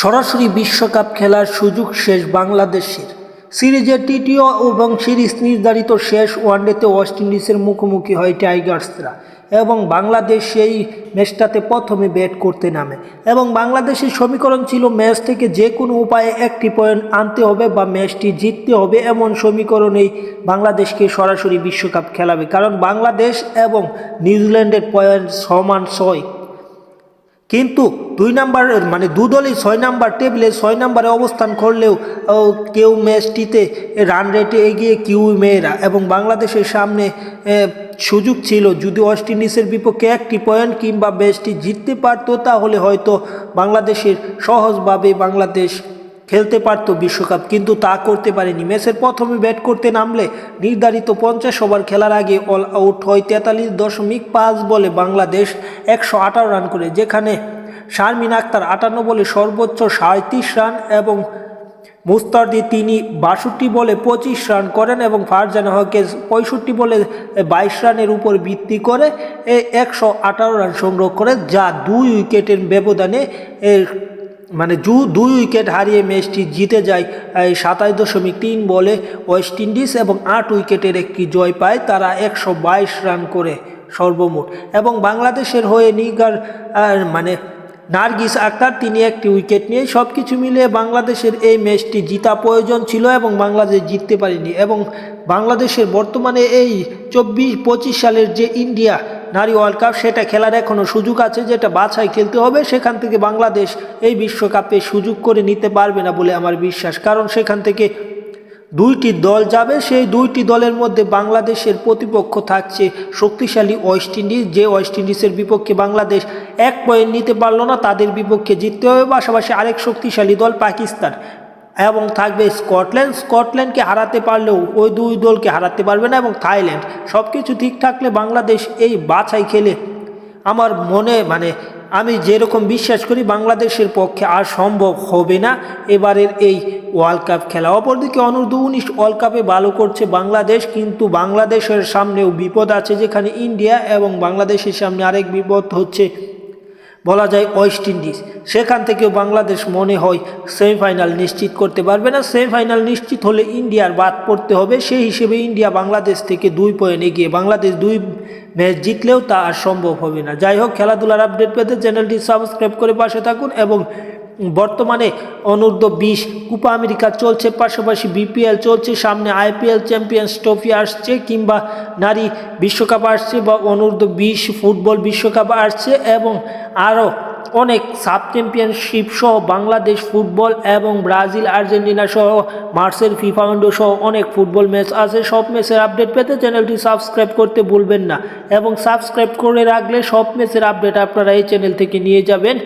সরাসরি বিশ্বকাপ খেলার সুযোগ শেষ বাংলাদেশের। সিরিজের তৃতীয় এবং সিরিজ নির্ধারিত শেষ ওয়ানডেতে ওয়েস্ট ইন্ডিজের মুখোমুখি হয় টাইগার্সরা এবং বাংলাদেশ সেই ম্যাচটাতে প্রথমে ব্যাট করতে নামে এবং বাংলাদেশের সমীকরণ ছিল ম্যাচ থেকে যে কোনো উপায়ে একটি পয়েন্ট আনতে হবে বা ম্যাচটি জিততে হবে এমন সমীকরণেই বাংলাদেশকে সরাসরি বিশ্বকাপ খেলাবে। কারণ বাংলাদেশ এবং নিউজিল্যান্ডের পয়েন্ট সমান ছয়। কিন্তু দুই নাম্বার মানে দু দলই ছয় নাম্বার টেবিলে ছয় নাম্বারে অবস্থান করলেও কেউ ম্যাচটিতে রান রেটে এগিয়ে কেউ মেয়েরা এবং বাংলাদেশের সামনে সুযোগ ছিল। যদি ওয়েস্ট ইন্ডিজের বিপক্ষে একটি পয়েন্ট কিংবা ম্যাচটি জিততে পারতো, তাহলে হয়তো বাংলাদেশের সহজভাবে বাংলাদেশ খেলতে পারতো বিশ্বকাপ, কিন্তু তা করতে পারেনি। ম্যাচের প্রথমে ব্যাট করতে নামলে নির্ধারিত পঞ্চাশ ওভার খেলার আগে অল আউট হয় তেতাল্লিশ দশমিক পাঁচ বলে বাংলাদেশ একশো আঠারো রান করে, যেখানে শারমিন আক্তার আটান্ন বলে সর্বোচ্চ সাঁত্রিশ রান এবং মুস্তাদি তিনি বাষট্টি বলে পঁচিশ রান করেন এবং ফারজানা হকেজ পঁয়ষট্টি বলে বাইশ রানের উপর ভিত্তি করে একশো আঠারো রান সংগ্রহ করে, যা দুই উইকেটের ব্যবধানে মানে জু দুই উইকেট হারিয়ে ম্যাচটি জিতে যায় সাতাশ দশমিক তিন বলে ওয়েস্ট ইন্ডিজ এবং আট উইকেটের একটি জয় পায় তারা একশো বাইশ রান করে সর্বমোট। এবং বাংলাদেশের হয়ে নিগার মানে নার্গিস আক্তার, তিনি একটি উইকেট নিয়ে সব কিছু মিলিয়ে বাংলাদেশের এই ম্যাচটি জিতা প্রয়োজন ছিল এবং বাংলাদেশ জিততে পারেনি। এবং বাংলাদেশের বর্তমানে এই চব্বিশ, পঁচিশ সালের যে ইন্ডিয়া নারী ওয়ার্ল্ড কাপ সেটা খেলার এখনও সুযোগ আছে, যেটা বাছাই খেলতে হবে, সেখান থেকে বাংলাদেশ এই বিশ্বকাপে সুযোগ করে নিতে পারবে না বলে আমার বিশ্বাস। কারণ সেখান থেকে দুইটি দল যাবে, সেই দুইটি দলের মধ্যে বাংলাদেশের প্রতিপক্ষ থাকছে শক্তিশালী ওয়েস্ট ইন্ডিজ যে ওয়েস্ট ইন্ডিজের বিপক্ষে বাংলাদেশ এক পয়েন্ট নিতে পারল না, তাদের বিপক্ষে জিততে হবে, পাশাপাশি আরেক শক্তিশালী দল পাকিস্তান। এবং থাকবে স্কটল্যান্ড। স্কটল্যান্ডকে হারাতে পারলেও ওই দুই দলকে হারাতে পারবে না এবং থাইল্যান্ড। সব কিছু ঠিক থাকলে বাংলাদেশ এই বাছাই খেলে। আমার মনে মানে আমি যেরকম বিশ্বাস করি, বাংলাদেশের পক্ষে আর সম্ভব হবে না। এবারের এই ওয়ার্ল্ড কাপ খেলা। অপরদিকে অনূর্ধ্ব উনিশ ওয়ার্ল্ড কাপে ভালো করছে বাংলাদেশ, কিন্তু বাংলাদেশের সামনেও বিপদ আছে যেখানে ইন্ডিয়া এবং বাংলাদেশের সামনে আরেক বিপদ হচ্ছে বলা যায় ওয়েস্ট ইন্ডিজ। সেখান থেকেও বাংলাদেশ মনে হয় সেমিফাইনাল নিশ্চিত করতে পারবে না। সেমিফাইনাল নিশ্চিত হলে ইন্ডিয়ার বাদ পড়তে হবে। সেই হিসেবে ইন্ডিয়া বাংলাদেশ থেকে দুই পয়েন্ট এগিয়ে বাংলাদেশ দুই ম্যাচ জিতলেও তা আর সম্ভব হবে না। যাই হোক, খেলাধুলার আপডেট পেতে চ্যানেলটি সাবস্ক্রাইব করে পাশে থাকুন এবং বর্তমানে অনূর্ধ্ব বিশ, কুপা আমেরিকা চলছে, পাশাপাশি বিপিএল চলছে, সামনে আইপিএল চ্যাম্পিয়ন্স ট্রফি আসছে কিংবা নারী বিশ্বকাপ আসছে বা অনূর্ধ্ব বিশ ফুটবল বিশ্বকাপ আসছে এবং আরও অনেক সাব চ্যাম্পিয়নশিপ সহ বাংলাদেশ ফুটবল এবং ব্রাজিল, আর্জেন্টিনা সহ মার্সেল, ফিফা উইন্ডো সহ অনেক ফুটবল ম্যাচ আছে। সব ম্যাচের আপডেট পেতে চ্যানেলটি সাবস্ক্রাইব করতে ভুলবেন না। এবং সাবস্ক্রাইব করে রাখলে সব ম্যাচের আপডেট আপনারা এই চ্যানেল থেকে নিয়ে যাবেন।